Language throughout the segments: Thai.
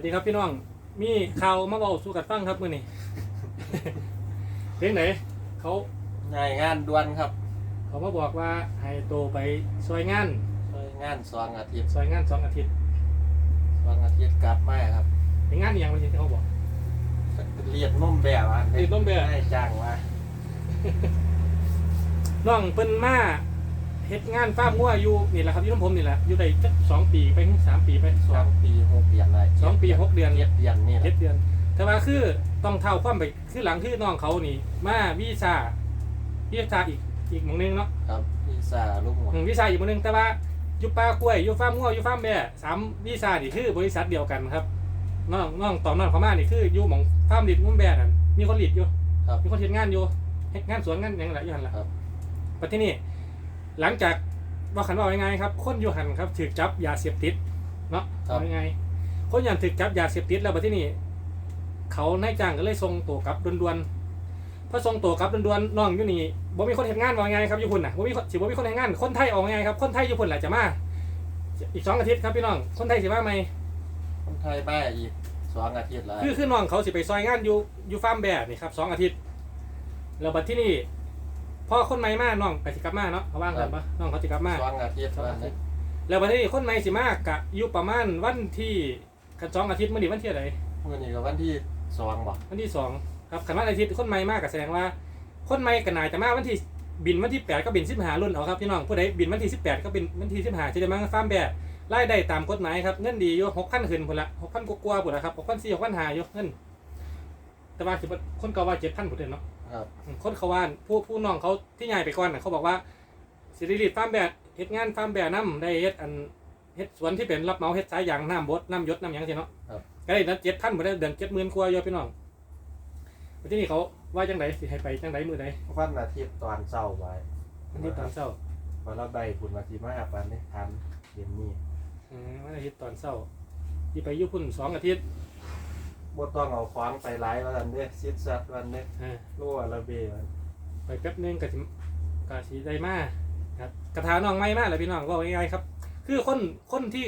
วัสดีครับพี่น้อง มีข่าวมาบอกสู่กันฟังครับมื่อนี้ เพลงไหน เขางานงานด่วนครับเขามาบอกว่าให้โตไปซอยงานช่วยงานสองอาทิตย์ซอยงานสองอาทิตย์สองอาทิตย์กลับมาครับเป็นงานอหย่างวันที่เขาบอก เรียดนุ่มแบบอะเรียดนมแบบ ได้จ้างมา น้องเปิ้นมา เฮ็ดงานฟาร์มงัวอยู่นี่แหละครับอยู่น้ำผมนี่แหละอยู่ได้จักสองปีไปถึงสามปีไปสสอองงปีหกเดือนเลยสองปีหกเดือน เจ็ดเดือนนี่แหเจ็ละดเดือน แต่ว่าคือต้องเท่าความไปคือหลังที่น้องเขานี่ มาวีซ่าวีซ่าอีกอีกหมองหนึงเนาะครับพี่ซาลูกหมดอืมวีซ่าอีกหมองหนึงแต่ว่าอยู่ป่ากล้วยอยู่ฟาร์มงัวอยู่ฟาร์มแบ่สามวีซ่านี่คือบริษัทเดียวกันครับน้องน้องตอนน้องเขามานี่คืออยู่หมองฟาร์มดิดมุ้มแบ่นั่นมีคนหลีดอยู่ ครับ มีคนเฮ็ดงานอยู่เฮ็ดงานสวนงานหยังแหละอยู่หันละครับ ปัจจุบันนี้ หลังจากว่าขันว่ายังไงครับคนอยู่หันครับถือจับยาเสพติดเนาะครับ ว่ายังไงคนยันถือจับยาเสพติดแล้วปัจจุบันนี้เขานายจ้างก็เลยส่งตัวกลับด่วนๆพอส่งตัวกลับด่วนๆน้องอยู่นี่บ่มีคนเฮ็ดงานว่ายังไงครับอยู่พุ่นน่ะบ่มีคนสิบ่มีคนเฮ็ดงาน คนไทยออกยังไงครับคนไทยอยู่พุ่นแหละจะมาอีกสองอาทิตย์ครับพี่น้องคนไทยสิมาไหม คนไทยบ้าอีกสองอาทิตย์แล้วคือคือน้องเขาสิไปซอยงานอยู่อยู่ฟาร์มแบร์นี่ครับสองอาทิตย์ แล้วบัดที่นี่ พอคนใหม่มาน้องไปสิกลับมาเนาะเขาว่างกันปะน้องเขาสิกลับมาสองอาทิตย์วันนี้แล้วบัดนี้คนใหม่สิมากะอยู่ประมาณวันที่กันสองอาทิตย์มื่อนี้วันที่อะไรมื่อนี้ก็วันที่สองบอกวันที่สองครับขันวันอาทิตย์คนใหม่มากกับแสดงว่า คนใหม่กันนายจะมาวันที่บินวันที่แปดก็บินสิบหารุ่นเอาครับพี่น้องผู้ใดบินวันที่สิบแปดก็บินวันที่สิบหาจะได้มาฟาร์มแบร์รายได้ตามกฎหมายครับเงินดีอยู่หกพันขึ้นพุ่นละหกพันกว่าๆพุ่นละครับหกพันสี่หกพันห้าอยู่เงินแต่ว่าสิบ่คนเก่าว่าเจ็ดพันพุ่นเด้อเนาะ ครับ คนเขาว่านผู้ผู้น้องเขาที่ใหญ่ไปก่อนน่ะเขาบอกว่าสิริริตฟาร์มแบบเฮ็ดงานฟาร์มแบบน้ำได้เฮ็ดอันเฮ็ดสวนที่เป็นรับเหมาเฮ็ดสายยางน้ำบดน้ำยศน้ำหยังสิเนาะก็ได้นัดเจ็ดพันบ่ได้เดือนเจ็ดหมื่นกว่าอยู่พี่น้องวันที่นี่เขาว่าจังไดสิให้ไปจังไดมือใดวันอาทิตย์ตอนเช้าไว้วันที่ตอนเช้าวันละใบคุณมาทีมาหาปันนี่ทำเย็นนี้อืมวันอาทิตย์ตอนเช้าที่ไปอยู่พุ่นสองอาทิตย์ บ่ต้องเอาควางไปไล่วันนี้ซิดซัดวันนี้อ่ารั่วระเบวันไปแป๊บนึงก็สิก็สิได้มาครับกระถาน้องไม่มาเลยพี่น้องว่าง่ายๆครับ คือคนคนที่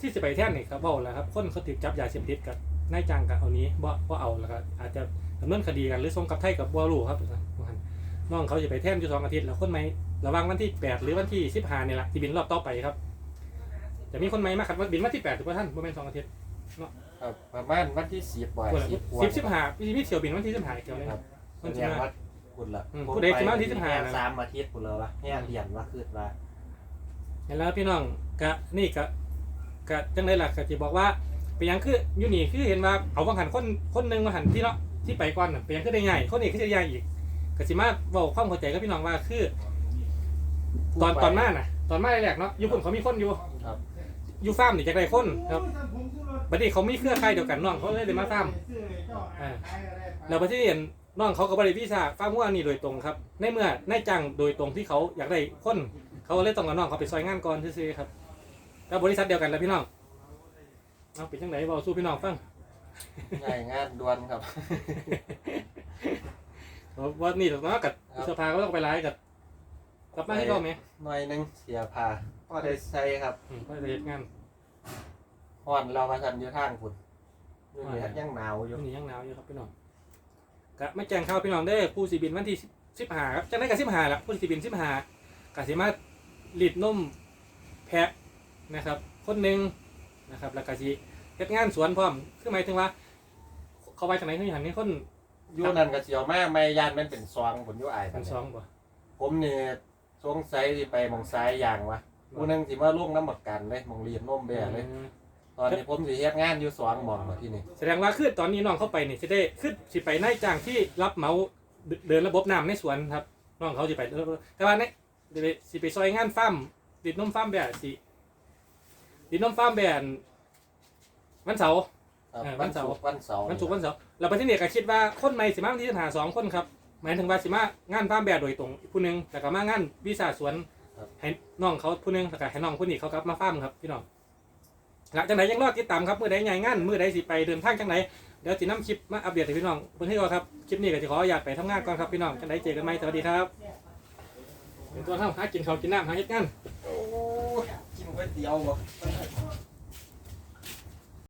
ที่สิไปแท่นนี่ครับเว้าแล้วครับ คนเขาถูกจับยาเสพติดกับนายจ้างกับเอานี้บ่บ่เอาแล้วก็อาจจะดำเนินคดีกันหรือส่งกลับไทยกับบ่รู้ครับน้องเขาจะไปแท่นอยู่สองอาทิตย์แล้วคนใหม่ระหว่างวันที่แปดหรือวันที่สิบห้านี่แหละที่บินรอบต่อไปครับ จะมีคนใหม่มาขัดบินวันที่แปดถูกป่ะท่านประมาณสองอาทิตย์ ครับประมาณวันที่สิบบ่ายคนละสิบกว่าสิบสิบห้าพี่พี่เที่ยวบินวันที่สิบห้าเที่ยวเลยครับวันแสที่ดงห้าว่าคุณละอืมผมผู้ใดสิมาวันที่ไปสิบห้านะสามอาทิตย์คุณแล้ววะแง่เรียนว่าคืดว่าเห็นแล้วพี่น้องกะนี่กะกะจังไดล่ะกะจะบอกว่าเป็นหยังคืออยู่นี่คือเห็นว่าเอาบางหันคนคนหนึงมาหันที่เนาะที่ไปก่อนน่ะเป็นหยังคือได้ใหญ่คนนี้คือจะใหญ่อีกกะสิมาเว้าความเข้าใจกับพี่น้องว่าคือ ตอนตอนมาน่ะ ตอนมาแรกๆเนาะอยู่คนเขามีคนอยู่ครับอยู่ฟาร์มนี่จักได้คนครับ บัดนี้เขามีเครือข่ายเดียวกันน้องเขาเลยได้มาฟาร์มอ่าแล้วบัดที่เห็นน้องเขาก็บ่ได้วีซ่าฟาร์มวัวนี่โดยตรงครับ ในเมื่อนายจ้างโดยตรงที่เขาอยากได้คนเขาก็เลยต้องเอาน้องเขาไปซอยงานก่อนซื่อๆครับก็บริษัทเดียวกันแหล้วพี่น้องเอาเป็นจังไหนบอกสู้พี่น้องฟังง่ายงานด่วนครับว่านี่ถูกเนาะกับครับสภาก็ต้องไปไลฟ์กับกลับมาให้เขาไหมหน่อยหนึงเสียพาก็ได้ใช้ครับอืมก็จะเฮ็ดงาน ห่อนเรามาทันอยู่ทางคุณนี่นี่ยังหนาวออยู่ยู่ นี่ยังหนาวอยู่ครับพี่น้องกะไม่แจ้งข่าวพี่น้องได้อผู้สีบินวันที่สิบห้าครับจังได้กับสิบห้าละผู้สีบินสิบห้ากะสิมาลีดนมแพะนะครับ คนหนึ่งนะครับ แล้วก็สิเฮ็ดงานสวนพร้อมคือหมายถึงว่า เขาไปจากไหนคือหันนี่คนอยู่นั่นก็เสียวมากไม่ยานมันเป็นซองผมอยู่อายเป็นสองบ่ผมนี่สงสัยสิไปหมองซ้ายอย่างวะผู้หนึงสิมาลงน้ำหมักกันเลยหมองเรียนนมแบ่เลย อืม ตอนนี้ผมสิเฮ็ดงานอยู่สองหมองมาที่นี่แสดงว่าคือตอนนี้น้องเข้าไปนี่สิได้คือสิไปนายจ้างที่รับเหมาเดิเดินระบบน้ำในสวนครับน้องเขาสิไปแต่ว่าเนี่ยเดี๋ยวสิไปซอยงานฟาร์มติดนมฟาร์มแบบสิติดนมฟาร์มแบบวันเสาร์ครับเออวันเสาร์วันเสาร์วันศุกร์วันเสาร์เราไปที่เนี่ยก็คิดว่าคนใหม่สิมาวันที่หาสองคนครับหมายถึงว่าสิมางานฟาร์มแบบโดยตรงผู้หนึงแต่ก็มางานวิสาสวนให้น้องเขาผู้หนึงแล้วก็ให้น้องผู้นี้เขากลับมาฟาร์มครับพี่น้อง หลังจากไหนยังรอดติดตามครับมือใดใหญ่งานมือใดสิไปเดินทางจังไหนเดี๋ยวสิน้ำคลิปมาอัปเดตให้พี่น้องเพื่อนที่ว่าครับคลิปนี้ก็จะขออยากไปทำงานก่อนครับพี่น้องจังไหนเจอกันไหมสวัสดีครับเป็นตัวเท่าหากินข้าวกินน้ำหาเฮ็ดงาน โอ้ยกินก๋วยเตี๋ยวบ่